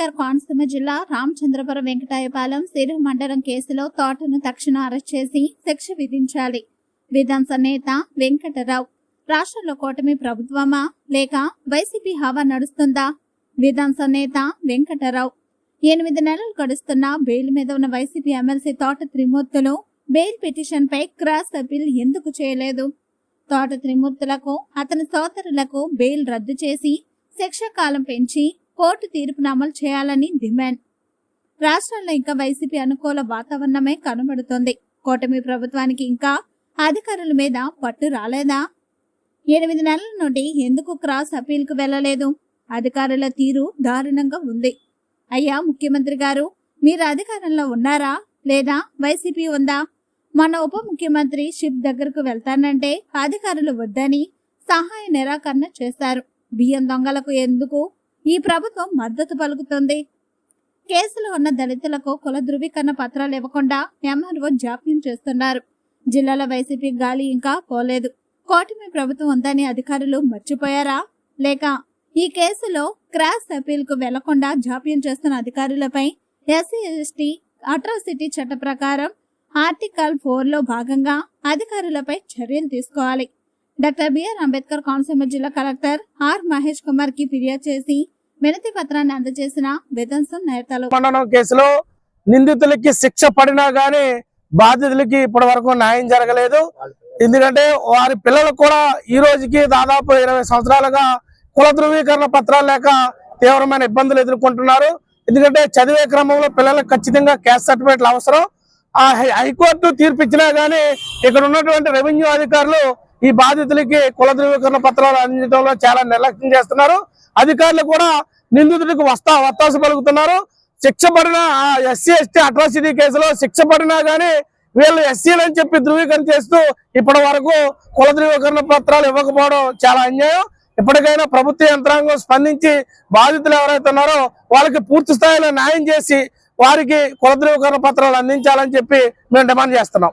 Collector Konaseema జిల్లా రామచంద్రపురం వెంకటాయపాలెం సిరు మండలం కేసులో తోటను తక్షణం అరెస్ట్ చేసి శిక్ష విధించాలి. విధాంస నేత వెంకటరావు. రాష్ట్రంలో కూటమి ప్రభుత్వమా? లేక వైసీపీ హవా నడుస్తుందా? విధాంస నేత వెంకటరావు. ఎనిమిది నెలలు గడుస్తున్న బెయిల్ మీద ఉన్న YCP MLC Thota Trimurthulu bail petition పై క్రాస్ అపీల్ ఎందుకు చేయలేదు? తోట త్రిమూర్తులకు అతని సోదరులకు బెయిల్ రద్దు చేసి శిక్ష కాలం పెంచి కోర్టు తీర్పును అమలు చేయాలని డిమాండ్. రాష్ట్రంలో ఇంకా వైసీపీ అనుకూల వాతావరణమే కనబడుతోంది. కూటమి ప్రభుత్వానికి ఇంకా అధికారుల మీద పట్టు రాలేదా? ఎనిమిది నెలల నుండి ఎందుకు క్రాస్ అపీల్కు వెళ్ళలేదు? అధికారుల తీరు దారుణంగా ఉంది. అయ్యా ముఖ్యమంత్రి గారు మీరు అధికారంలో ఉన్నారా? లేదా వైసీపీ ఉందా? మన ఉప ముఖ్యమంత్రి షిప్ దగ్గరకు వెళ్తానంటే అధికారులు వద్దని సహాయ నిరాకరణ చేశారు. బియ్యం దొంగలకు ఎందుకు ఈ ప్రభుత్వం మద్దతు పలుకుతుంది. కేసులో ఉన్న దళితులకు కుల ధృవీకరణ పత్రాలు ఇవ్వకుండా ఎంఆర్ఓ జాప్యం చేస్తున్నారు. జిల్లాల వైసీపీ గాలి ఇంకా పోలేదు. కోటమి ప్రభుత్వం ఉందని అధికారులు మర్చిపోయారా? లేక ఈ కేసులో క్రాస్ అపీల్కు వెళ్ళకుండా జాప్యం చేస్తున్న అధికారులపై ఎస్సీ ఎస్టీ అట్రాసిటీ చట్ట ప్రకారం ఆర్టికల్ ఫోర్లో భాగంగా అధికారులపై చర్యలు తీసుకోవాలి. డాక్టర్ బిఆర్ అంబేద్కర్ కోనసీమ జిల్లా కలెక్టర్ ఆర్ మహేష్ కుమార్కి ఫిర్యాదు చేసి వినతి పత్రాన్ని అందజేసిన విధ్వంసం నేతలు మండలం కేసులో నిందితులకి శిక్ష పడినా గానీ బాధితులకి ఇప్పటి వరకు న్యాయం జరగలేదు. ఎందుకంటే వారి పిల్లలు కూడా ఈ రోజుకి దాదాపు ఇరవై సంవత్సరాలుగా కుల ధృవీకరణ పత్రాలు లేక తీవ్రమైన ఇబ్బందులు ఎదుర్కొంటున్నారు. ఎందుకంటే చదివే క్రమంలో పిల్లలకు ఖచ్చితంగా క్యాస్ట్ సర్టిఫికేట్లు అవసరం. ఆ హై- హైకోర్టు తీర్పు ఇచ్చినా గానీ ఇక్కడ ఉన్నటువంటి రెవెన్యూ అధికారులు ఈ బాధితులకి కుల ధృవీకరణ పత్రాలు అందించడంలో చాలా నిర్లక్ష్యం చేస్తున్నారు. అధికారులు కూడా నిందితుడికి వస్తా వత్తాసు పలుకుతున్నారు. శిక్ష పడిన ఎస్సీ ఎస్టీ అట్రాసిటీ కేసులో శిక్ష పడినా గానీ వీళ్ళు ఎస్సీలు అని చెప్పి ధృవీకరణ చేస్తూ ఇప్పటి వరకు కుల ధృవీకరణ పత్రాలు ఇవ్వకపోవడం చాలా అన్యాయం. ఇప్పటికైనా ప్రభుత్వ యంత్రాంగం స్పందించి బాధితులు ఎవరైతే ఉన్నారో వాళ్ళకి పూర్తి స్థాయిలో న్యాయం చేసి వారికి కుల ధృవీకరణ పత్రాలు అందించాలని చెప్పి మేము డిమాండ్ చేస్తున్నాం.